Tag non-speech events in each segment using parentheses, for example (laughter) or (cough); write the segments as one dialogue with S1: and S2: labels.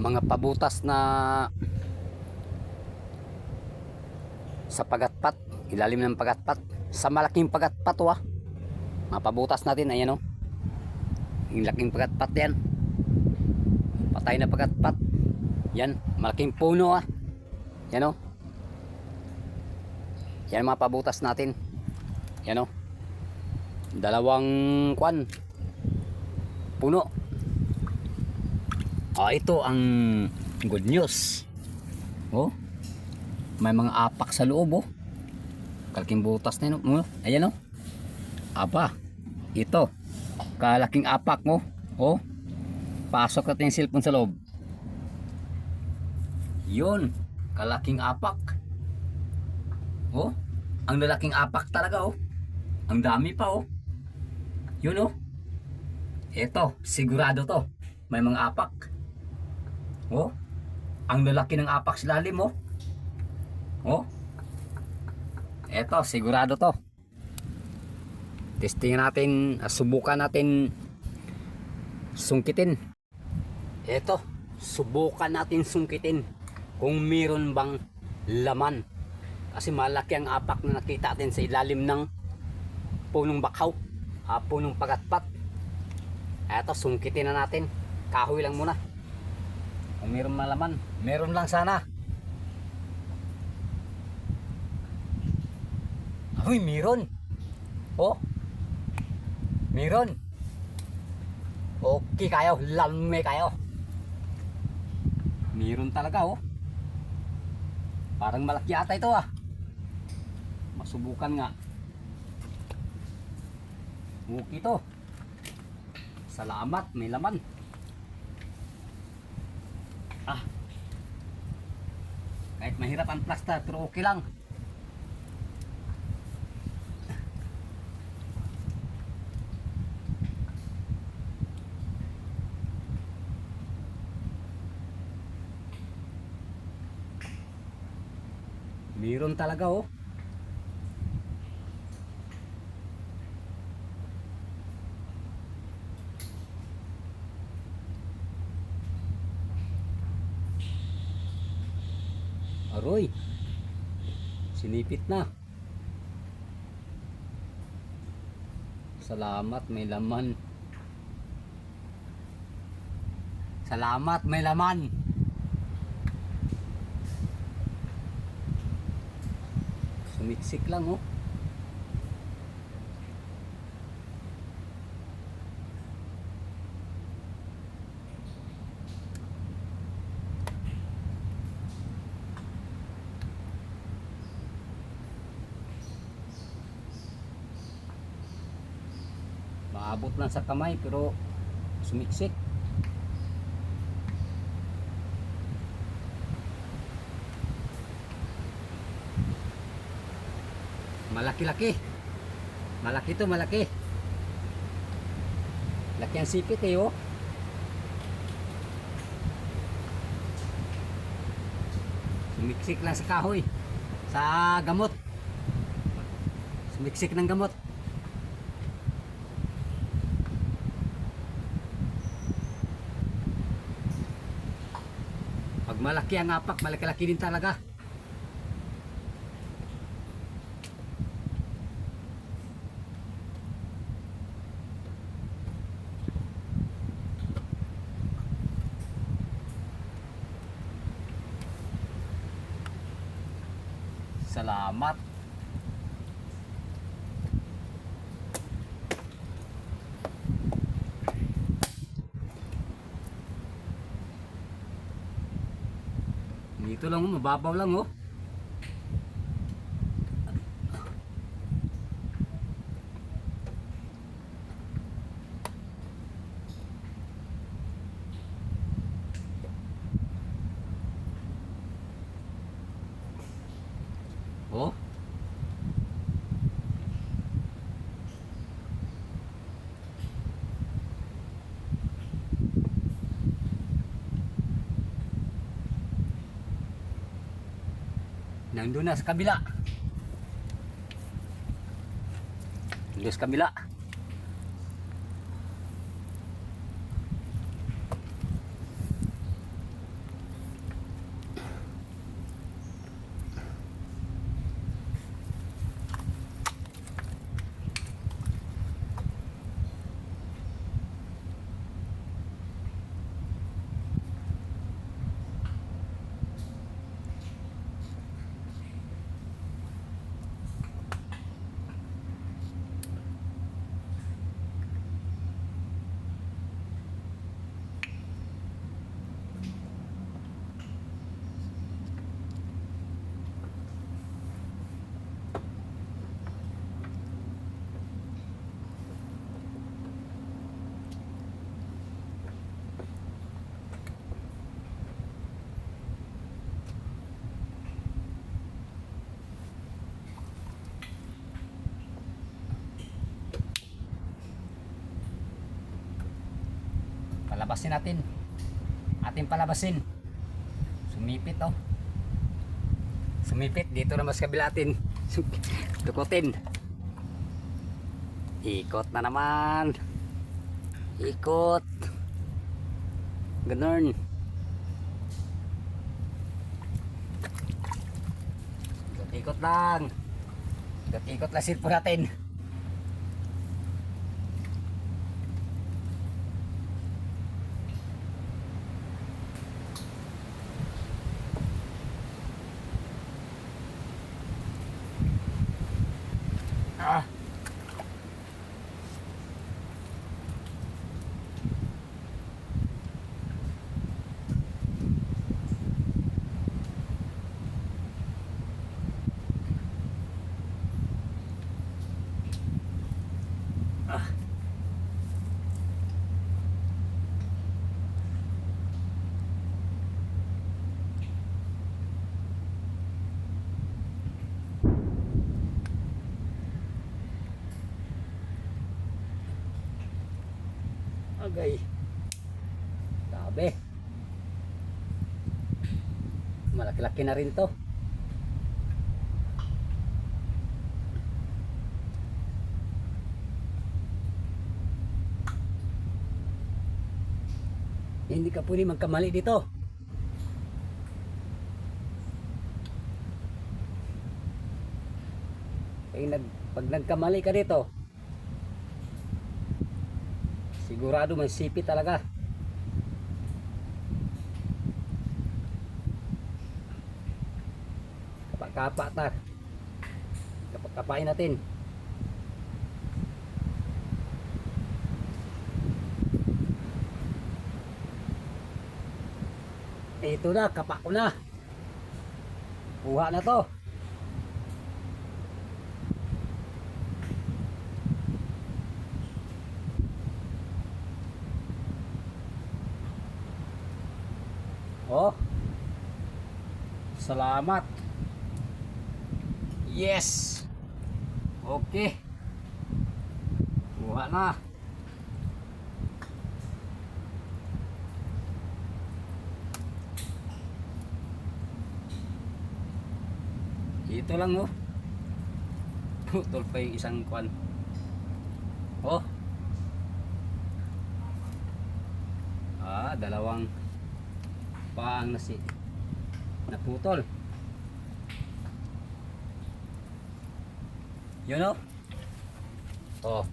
S1: mga pabutas na sa pagatpat ilalim ng pagatpat sa malaking pagatpat oh, ah. mga pabutas natin ayan oh. Yung laking pagatpat yan. Patay na pagatpat. Yan malaking puno ah. Yan oh. Yan mga pabutas natin. Yan oh. Dalawang kwan puno ah ito ang good news. Oh may mga apak sa loob oh. Kalaking butas na yun oh. ayan oh. Aba ito. Kalaking apak mo oh pasok natin yung cellphone sa loob. Yun kalaking apak. Oh ang lalaking apak talaga oh. Ang dami pa oh. Yun oh. Eto sigurado to. May mga apak oh ang lalaki ng apak sa lalim oh. Oh. Eto sigurado to. Testing natin ah, subukan natin sungkitin. Eto subukan natin sungkitin kung meron bang laman. Kasi malaki ang apak na nakita natin sa ilalim ng punong bakhaw ah, punong pagatpat. Eto sungkitin na natin. Kahoy lang muna kung meron malaman meron lang sana Uy, meron. Oh. Meron. Okay kayo, lame kayo. Meron talaga oh. Parang malaki ata ito ah. Masubukan nga. Okay to. Salamat, may laman. Ah. Kahit mahirap ang plaster pero okay lang. Meron talaga oh. Aroy. Sinipit na. Salamat may laman. Salamat may laman. Sumiksik lang oh. Maabot lang sa kamay pero sumiksik. Malaki-laki. Malaki to, malaki. Laki ang sipit eh, oh. Sumiksik lang sa kahoy. Sa gamot. Sumiksik ng gamot. Malaki ang apak, malaki-laki din talaga. Salamat. Dito lang mababaw lang. Oh. Nandun na sa kabila. Sa kabila. Palabasin natin. Ating palabasin. Sumipit oh. Sumipit dito naman sa kabila atin. (laughs) Dukutin. Ikot na naman. Ikot. Ganun. Ikot lang. Ikot lang sirpo natin. Ah. Agay. Sabi. Malaki-laki na rin to. Hindi ka pwede magkamali dito. Eh, nag, pag nagkamali ka dito, sigurado may sipi talaga. Kapa-kapa ta. Kapag-kapain natin. Ito na, kapa ko na. Kuha na to. Oh. Salamat. Yes. Okay. Kuha na. Ito lang oh. (laughs) Putol pa yung isang kwan. Oh. Ah, dalawang paang nasi naputol. Yun oh. Oh.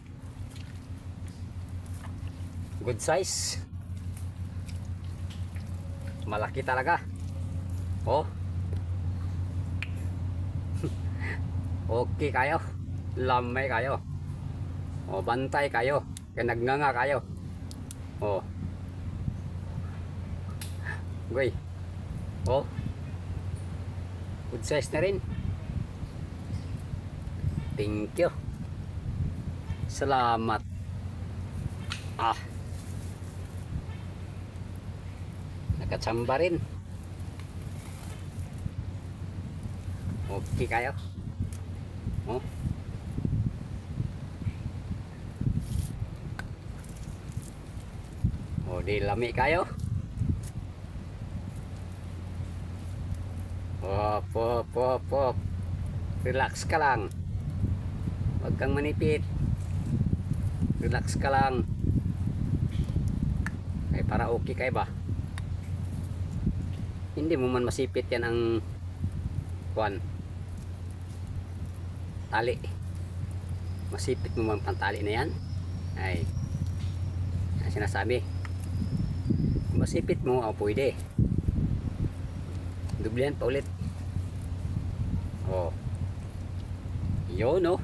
S1: Good size. Malaki talaga. Oh. Okay kayo. Lamay kayo. O bantay kayo. Kaya nagnanga kayo. O. Goy. O. Good size na rin. Thank you. Salamat. Ah. Nakatsamba rin. Okay kayo. Oh. Oh, di lami kayo. Pop, pop, pop, pop. Relax ka lang. Huwag kang manipit. Relax ka lang. Ay, para okay kayo ba? Hindi mo man masipit yan ang kwan tali masipit mo man pantali na yan. Ay ang sinasabi kung masipit mo oh, pwede. Dublihan pa ulit. Oh. Yun no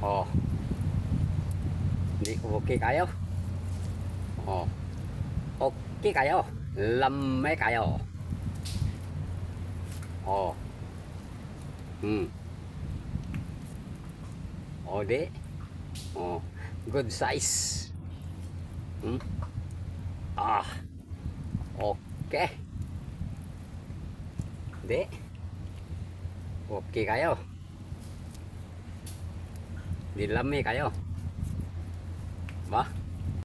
S1: oh. Hindi okay kayo. Oh. Okay kayo. Lamay kayo Oh. Hmm. O di. Oh. Good size. Hmm. Ah. Okay. Di. Okay kayo. Di lami kayo.